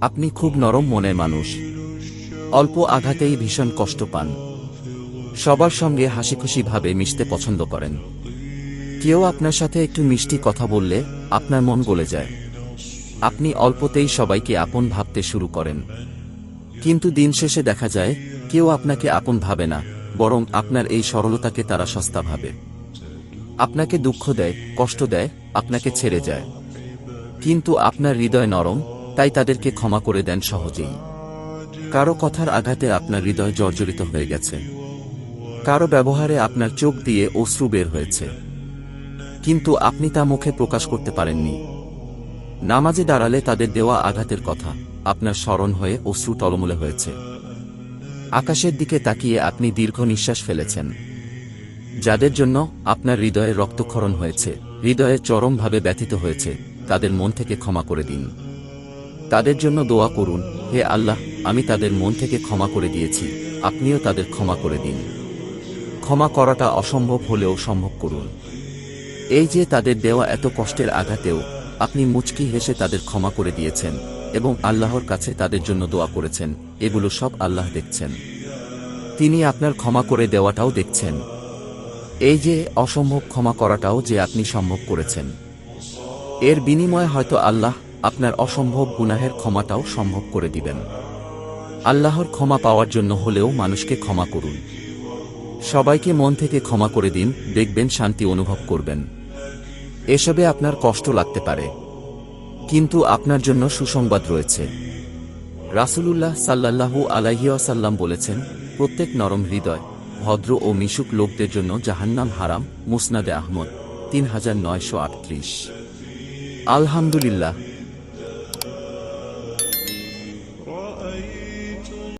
আপনি খুব নরম মনের মানুষ। অল্প আঘাতেই ভীষণ কষ্ট পান। সবার সঙ্গে হাসিখুশি ভাবে মিশতে পছন্দ করেন। কেউ আপনার সাথে একটু মিষ্টি কথা বললে আপনার মন গলে যায়। আপনি অল্পতেই সবাইকে আপন ভাবতে শুরু করেন। কিন্তু দিন শেষে দেখা যায়, কেউ আপনাকে আপন ভাবে না, বরং আপনার এই সরলতাকে তারা সস্তা ভাবে। আপনাকে দুঃখ দেয়, কষ্ট দেয়, আপনাকে ছেড়ে যায়। কিন্তু আপনার হৃদয় নরম তাই তাদেরকে ক্ষমা করে দেন সহজেই। কারও কথার আঘাতে আপনার হৃদয় জর্জরিত হয়ে গেছে। কারও ব্যবহারে আপনার চোখ দিয়ে অশ্রু বের হয়েছে। কিন্তু আপনি তা মুখে প্রকাশ করতে পারেননি। নামাজে দাঁড়ালে তাদের দেওয়া আঘাতের কথা, আপনার স্মরণ হয়ে অশ্রু টলমলে হয়েছে। আকাশের দিকে তাকিয়ে আপনি দীর্ঘ নিঃশ্বাস ফেলেছেন। যাদের জন্য আপনার হৃদয়ে রক্তক্ষরণ হয়েছে, হৃদয়ে চরমভাবে ব্যথিত হয়েছে, তাদের মন থেকে ক্ষমা করে দিন। তাদের জন্য দোয়া করুন, হে আল্লাহ, আমি তাদের মন থেকে ক্ষমা করে দিয়েছি, আপনিও তাদের ক্ষমা করে দিন। ক্ষমা করাটা অসম্ভব হলেও সম্ভব করুন। এই যে তাদের দেওয়া এত কষ্টের আঘাতেও আপনি মুচকি হেসে তাদের ক্ষমা করে দিয়েছেন এবং আল্লাহর কাছে তাদের জন্য দোয়া করেছেন, এগুলো সব আল্লাহ দেখছেন। তিনি আপনার ক্ষমা করে দেওয়াটাও দেখছেন। এই যে অসম্ভব ক্ষমা করাটাও যে আপনি সম্ভব করেছেন। এর বিনিময়ে হয়তো আল্লাহ আপনার অসম্ভব গুনাহের ক্ষমাটাও সম্ভব করে দিবেন। আল্লাহর ক্ষমা পাওয়ার জন্য হলেও মানুষকে ক্ষমা করুন। সবাইকে মন থেকে ক্ষমা করে দিন, দেখবেন শান্তি অনুভব করবেন। এসবে আপনার কষ্ট লাগতে পারে। কিন্তু আপনার জন্য সুসংবাদ রয়েছে। রাসূলুল্লাহ সাল্লাল্লাহু আলাইহিয়াসাল্লাম বলেছেন, প্রত্যেক নরম হৃদয়, ভদ্র ও মিশুক লোকদের জন্য জাহান্নাম হারাম, মুসনাদে আহমদ, তিন হাজার নয়শো আটত্রিশ। আলহামদুলিল্লাহ